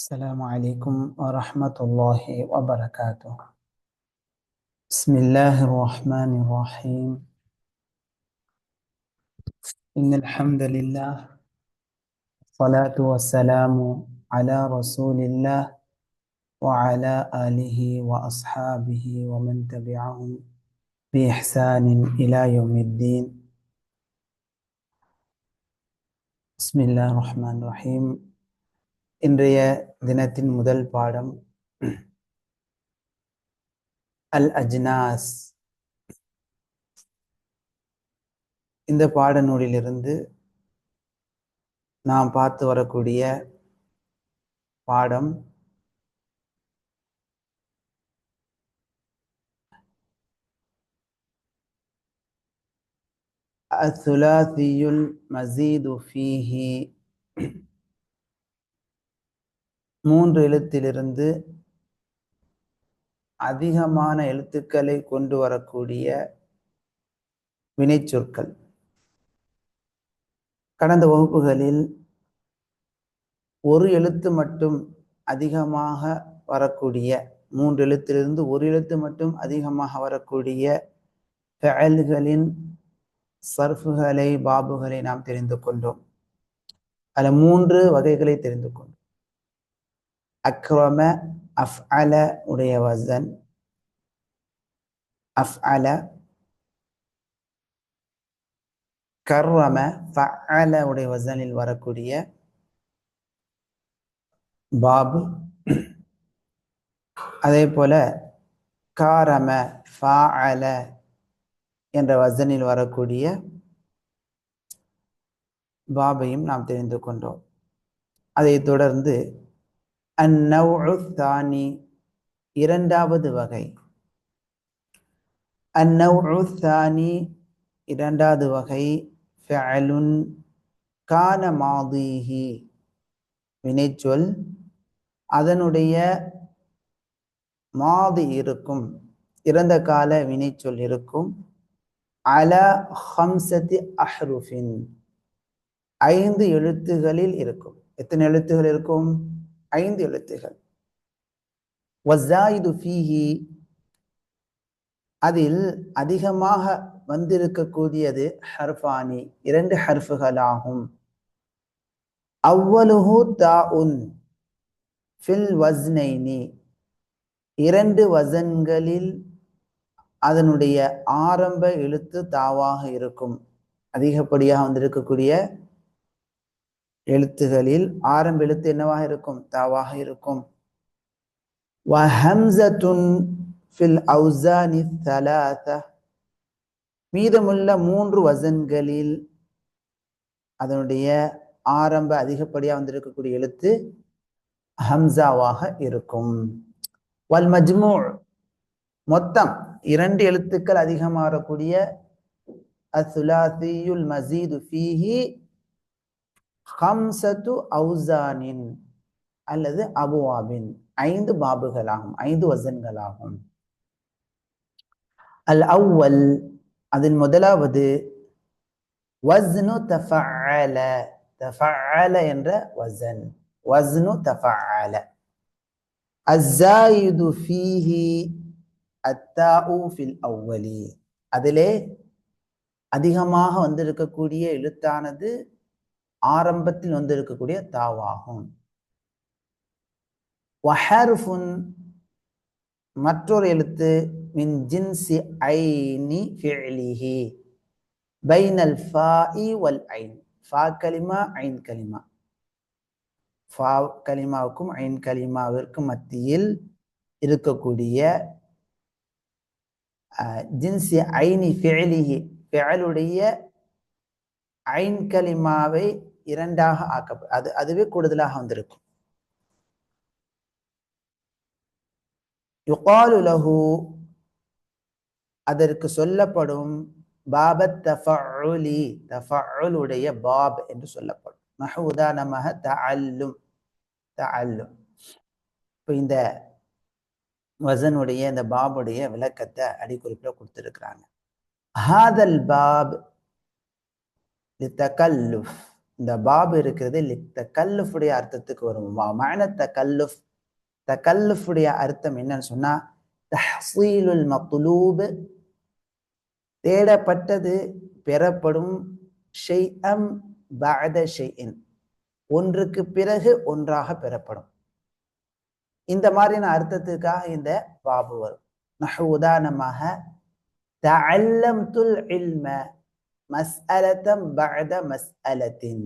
السلام عليكم ورحمة الله وبركاته. بسم الله الرحمن الرحيم. إن الحمد لله الصلاة والسلام على رسول الله وعلى آله وأصحابه ومن تبعهم بإحسان إلى يوم الدين. بسم الله الرحمن الرحيم. இன்றைய தினத்தின் முதல் பாடம் அல் அஜ்னாஸ். இந்த பாட நூலிலிருந்து நாம் பார்த்து வரக்கூடிய பாடம் அசுலாசியுல் மசீது ஃபீஹி. மூன்று எழுத்திலிருந்து அதிகமான எழுத்துக்களை கொண்டு வரக்கூடிய வினைச்சொற்கள். கடந்த வகுப்புகளில் ஒரு எழுத்து மட்டும் அதிகமாக வரக்கூடிய மூன்று எழுத்திலிருந்து ஒரு எழுத்து மட்டும் அதிகமாக வரக்கூடிய ஃபெயல்களின் சர்ஃபுகளை பாபுகளை நாம் தெரிந்து கொண்டோம். அதில் மூன்று வகைகளை தெரிந்து கொண்டோம். அக்ரம அஃப் அல உடைய வசன். அஃப் அல கர்ரம ஃபஅல உடைய வசனில் வரக்கூடிய பாபு. அதே போல காரம ஃபஅல என்ற வசனில் வரக்கூடிய பாபையும் நாம் தெரிந்து கொண்டோம். அதை தொடர்ந்து அந்நவுத்தானி இரண்டாவது வகை. அந்நவுத்தானி இரண்டாவது வகை ஃபஅலுன் கான மாதிஹி வினைச்சொல் அதனுடைய மாதி இருக்கும். இறந்த கால வினைச்சொல் இருக்கும். அல ஹம்சத்தி அஹ்ருஃபின் ஐந்து எழுத்துகளில் இருக்கும். எத்தனை எழுத்துகள் இருக்கும்? ஐந்து எழுத்துகள். ஃபீஹி அதில் அதிகமாக வந்திருக்கக்கூடியது ஹர்ஃபானி இரண்டு ஹர்ஃபுகளாகும். அவ்வலுஹு தாஉன் ஃபில் வஸ்னைனி இரண்டு வசன்களில் அதனுடைய ஆரம்ப எழுத்து தாவாக இருக்கும். அதிகப்படியாக வந்திருக்கக்கூடிய எழுத்துகளில் ஆரம்ப எழுத்து என்னவாக இருக்கும்? தாவாக இருக்கும். ஃபில் மீதமுள்ள மூன்று வசன்களில் அதனுடைய ஆரம்ப அதிகப்படியாக வந்திருக்கக்கூடிய எழுத்து ஹம்சாவாக இருக்கும். வல் மஜ்மூ. மொத்தம் இரண்டு எழுத்துக்கள் அதிகமாகக்கூடிய அசுலாசியுல் மசீது ஃபீஹி ஹம்சத்து அவுசானின் அல்லது அபுவாபின் ஐந்து பாபுகளாகும் ஐந்து வசன்களாகும். அல் அவ்வல் அதன் முதலாவது வஸ்னு தஃபஅல தஃபஅல என்ற வசன் வஸ்னு தஃபஅல. அஸ்ஸாயிது ஃபீஹி அத்தாஉ ஃபில் அவ்வலி. அதிலே அதிகமாக வந்திருக்கக்கூடிய எழுத்தானது ஆரம்பத்தில் வந்திருக்கக்கூடிய தாவாகும். வஹர்ஃபுன் மற்றொரு எழுத்து மின் ஜின்சி ஐனி ஃபிஅலிஹி பைனல் இ வல் ஐன். ஃபா கலிமா ஐன் கலிமா. ஃபா கலிமாவுக்கும் ஐன் கலிமாவிற்கும் மத்தியில் இருக்கக்கூடிய ஜின்சி ஐனி ஃபிஅலிஹி ஃபிஅலுடைய ஐன் கலிமாவை இரண்டாக ஆக்கப்படும் அது அதுவே கூடுதலாக வந்திருக்கும். யுகாலு லஹு அதற்கு சொல்லப்படும் பாபத் தஃபஉலி தஃபஉலுடைய பாப் என்று சொல்லப்படும். நஹு உதாரணமாக த அல்லும் த அல்லும் இப்போ இந்த வசனுடைய இந்த பாபுடைய விளக்கத்தை அடிக்குறிப்பில் கொடுத்துருக்குறாங்க. ஹாதல் பாப் லித்தகல்லுஃப் இந்த பாபு இருக்கிறது த கல்லுஃபுடைய அர்த்தத்துக்கு வரும். மன த கல்லுஃபுடைய அர்த்தம் என்னன்னு சொன்னா தஹசீலுல் மத்லூப் தேடப்பட்டது பெறப்படும் ஷெய்அம் பஅத ஷெய்இன் ஒன்றுக்கு பிறகு ஒன்றாக பெறப்படும். இந்த மாதிரியான அர்த்தத்துக்காக இந்த பாபு வரும். நஹு உதாரணமாக தஅல்லம்துல் இல்ம மஸ்அலத்தம் பஅத மஸ்அலத்தின்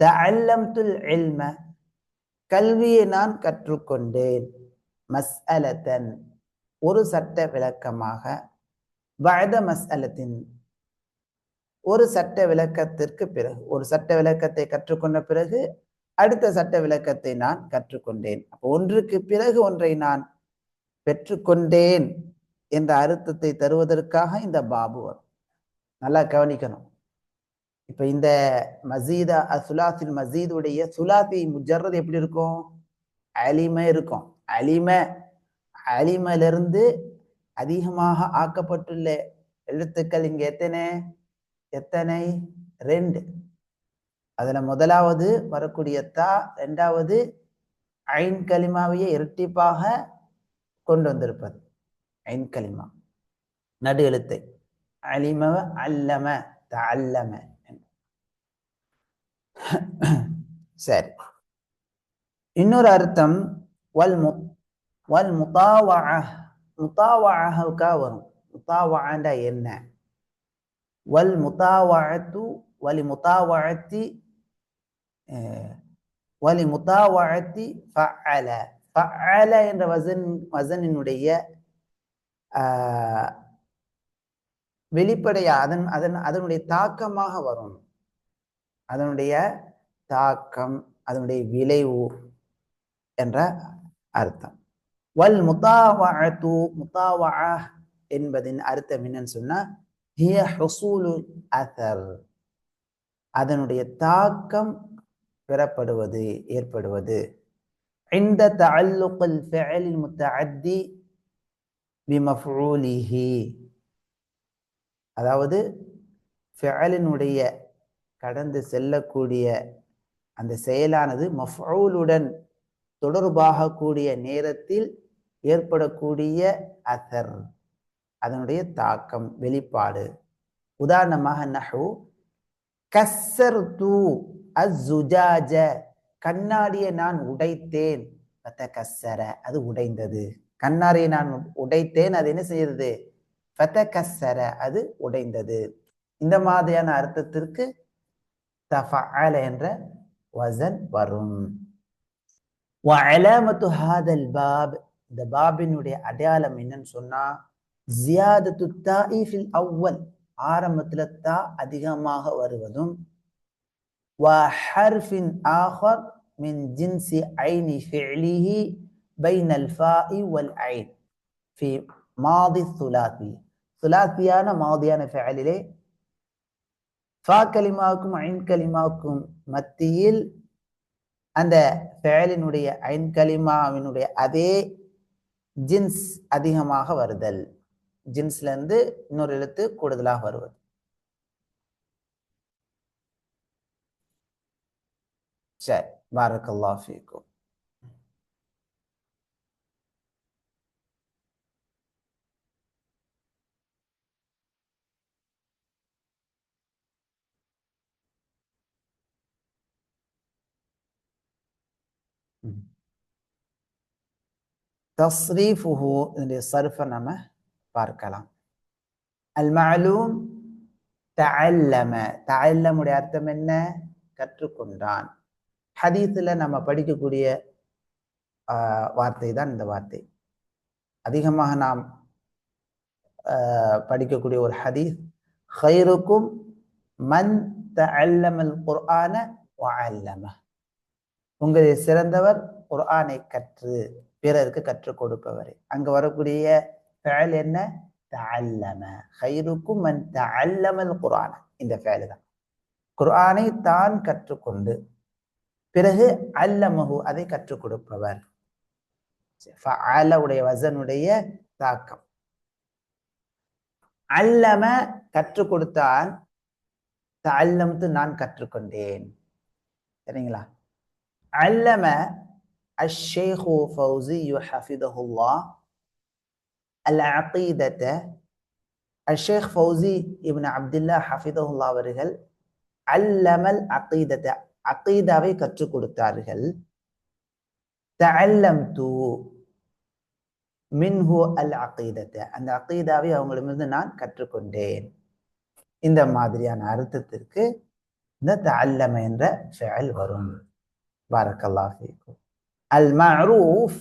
தஅல்லம்துல் இல்ம கல்வியை நான் கற்றுக்கொண்டேன். மஸ்அலத்தன் ஒரு சட்ட விளக்கமாக. பஅத மஸ்அலத்தின் ஒரு சட்ட விளக்கத்திற்கு பிறகு ஒரு சட்ட விளக்கத்தை கற்றுக்கொண்ட பிறகு அடுத்த சட்ட விளக்கத்தை நான் கற்றுக்கொண்டேன். அப்போ ஒன்றுக்கு பிறகு ஒன்றை நான் பெற்றுக்கொண்டேன் என்ற அர்த்தத்தை தருவதற்காக இந்த பாபு வரும். நல்லா கவனிக்கணும். இப்ப இந்த மசீதா சுலாசில் மசீதுடைய சுலாசி முஜர்றது எப்படி இருக்கும்? அலிம இருக்கும். அலிம அலிமிலிருந்து அதிகமாக ஆக்கப்பட்டுள்ள எழுத்துக்கள் இங்க எத்தனை? எத்தனை? ரெண்டு. அதுல முதலாவது வரக்கூடிய தா ரெண்டாவது ஐன் கலிமாவையே இரட்டிப்பாக கொண்டு வந்திருப்பது. ஐன் கலிமா. நடு எழுத்தை. அலிமவ அல்லம தல்லம சரி இன்னொரு அர்த்தம் வல் மு வல் முத்தாவா முத்தாவாவுக்கா வரும் முத்தாவாண்டா என்ன வல் முத்தாவாத்து வலி முத்தாவாத்தி வலி முத்தாவாத்தி ஃபஅல ஃபஅல என்ற வசன் வசனினுடைய வெளிப்படையா அதன் அதன் அதனுடைய தாக்கமாக வரும். அதனுடைய தாக்கம் அதனுடைய விளைவு என்ற அர்த்தம். வல் முத்தாவத்து முத்தாவா என்பதின் அர்த்தம் என்னன்னு சொன்னா ஹிய ஹசூலு அசர். அதனுடைய தாக்கம் பெறப்படுவது ஏற்படுவது. இந்த தஅல்லுக்குல் ஃபஅலில் முத்தஅத்தி பிமஃஊலிஹி அதாவது ஃபெலினுடைய கடந்து செல்லக்கூடிய அந்த செயலானது மஃபூலுடன் தொடர்பாக கூடிய நேரத்தில் ஏற்படக்கூடிய அசர் அதனுடைய தாக்கம் வெளிப்பாடு. உதாரணமாக நஹு கஸ்ஸர் தூ அஸ்ஸுஜாஜ கண்ணாடியை நான் உடைத்தேன். பத்த கஸ்ஸர அது உடைந்தது. கண்ணாடியை நான் உடைத்தேன் அது என்ன செய்யறது பத்த கஸ்ஸர அது உடைந்தது இந்த மாதிரியான அர்த்தத்திற்கு தஃஅல என்ற வசன் வரும் வஅலாமத்து ஹாதல் பாப் இந்த பாபினுடைய அடையாளம் என்னன்னு சொன்னா ஜியாதத்து தாயிஃபில் அவ்வல் ஆரம்பத்துல தா அதிகமாக வருவதும் وحرف آخر من جنس عين فعله بين الفاء والعين في ماضي الثلاثي சுலாசியான மாதியான ஃபேலிலே ஃபா கலிமாவுக்கும் ஐன் கலிமாவுக்கும் மத்தியில் அந்த ஃபேலினுடைய ஐன் கலிமாவினுடைய அதே ஜின்ஸ் அதிகமாக வருதல். ஜின்ஸ்லேருந்து இன்னொரு எழுத்து கூடுதலாக வருவது. சரி பாரக்கல்லா ஃபீக்கும். தஸ்ரீஃபுஹு இதனுடைய சர்ஃபை நம்ம பார்க்கலாம். அல் மஅலூம் தஅல்லம. தஅல்லமுடைய அர்த்தம் என்ன? கற்றுக்கொண்டான். ஹதீஸில் நம்ம படிக்கக்கூடிய வார்த்தை தான் இந்த வார்த்தை. அதிகமாக நாம் படிக்கக்கூடிய ஒரு ஹதீஸ் ஹைருக்கும் மன் தஅல்லமல் குர்ஆன வஅல்லம. உங்களில் சிறந்தவர் குர்ஆனை கற்று. பிறருக்கு கற்றுக் கொடுப்பவர். அங்க வரக்கூடிய ஃபேல் என்ன? தஅல்லம. ஹைருக்கும் மன் தஅல்லமல் குர்ஆன இந்த ஃபேலு தான் குர்ஆனை தான் கற்றுக்கொண்டு பிறகு அல்லமஹு அதை கற்றுக் கொடுப்பவர். உடைய வசனுடைய தாக்கம். அல்லம கற்றுக் கொடுத்தான் தஅல்லம்து நான் கற்றுக்கொண்டேன். சரிங்களா? அல்லம அஷ்ஷேஹு ஃபௌசி ஹஃபிதஹுல்லா அல் அகீதத்த அஷேக் ஃபௌசி இப்னு அப்துல்லா ஹஃபிதஹுல்லா அவர்கள். அல்லமல் அகீதத்த அகீதாவை கற்றுக் கொடுத்தார்கள். தஅல்லம்து மின்ஹு அல் அகீதத்தை அந்த அகீதாவை அவங்களிடமிருந்து நான் கற்றுக்கொண்டேன். இந்த மாதிரியான அர்த்தத்திற்கு இந்த தஅல்லம என்ற ஃபெயல் வரும். பாரக்கல்லாஹ் ஃபீக்கும் அல் மஅரூஃப்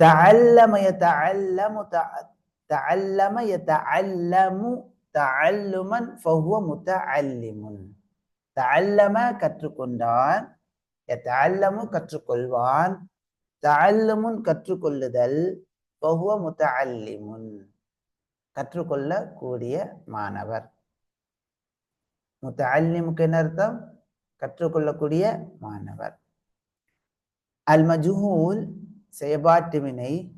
تعلم يتعلم تعلم يتعلم تعلما فهو متعلم تعلم கற்றுக்கொண்டான் يتعلم கற்றுக்கொள்வான் தஅல்லுமுன் கற்றுக்கொள்ளுதல் பகுவ முத்தஅல்லிமுன் கற்றுக்கொள்ளக்கூடிய மாணவர் முத்தஅல்லிமுக்கு என்ன அர்த்தம் கற்றுக்கொள்ளக்கூடிய மாணவர் அல் மஜ்ஹூல் செயபாட்டு வினை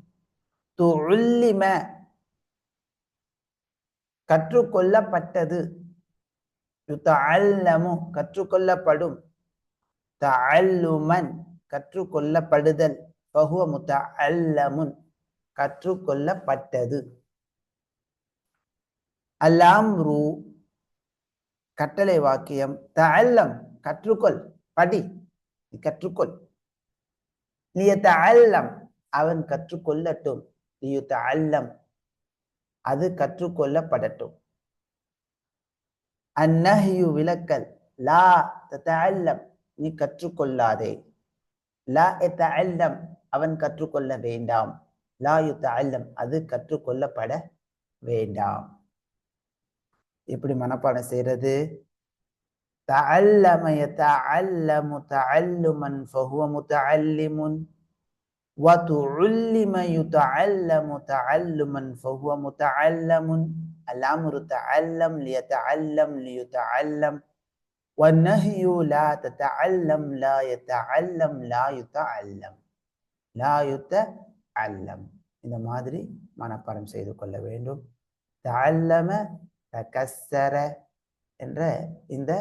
துல்லிம கற்றுக்கொள்ளப்பட்டது. யுத்தஅல்லமு கற்றுக்கொள்ளப்படும். தல்லுமன் கற்றுக்கொள்ளப்படுதல். பகுவ முத்தஅல்லமுன் கற்றுக்கொள்ளப்பட்டது. அல்லாம்ரு கட்டளை வாக்கியம். தல்லம் கற்றுக்கொள். படி. கற்றுக்கொள். லியத்த அல்லம் அவன் கற்றுக்கொள்ளட்டும். லியுத்தஅல்லம் அது கற்றுக்கொள்ளப்படட்டும். அந்நஹியு விளக்கல். லா தத்தஅல்லம் நீ கற்றுக்கொள்ளாதே. லா எத்தஅல்லம் அவன் கற்றுக்கொள்ள வேண்டாம். லா யுத்தஅல்லம் அது கற்றுக்கொள்ளப்பட வேண்டாம். எப்படி மனப்பாடம் செய்யறது تعلم يتعلم تعلما فهو متعلم وتعلم يتعلم تعلما فهو متعلم الأمر تعلم ليتعلم ليتعلم والنهي لا تتعلم لا يتعلم لا يتعلم لا يتعلم இந்த மாதிரி மனப்பாடம் செய்து கொள்ள வேண்டும் தஅல்லம தகஸ்ஸர என்ற இந்த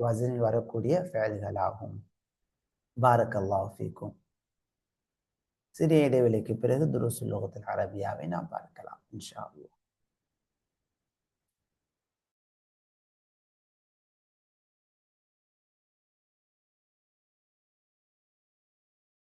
வசனில் வரக்கூடிய ஃபேல்களாகும் பாரக்கல்லாஹ் ஃபீக்கும் சிறிய இடைவெளிக்கு பிறகு துருசுல் லோகத்தில் அரபியாவை நாம் பார்க்கலாம் இன்ஷா அல்லாஹ்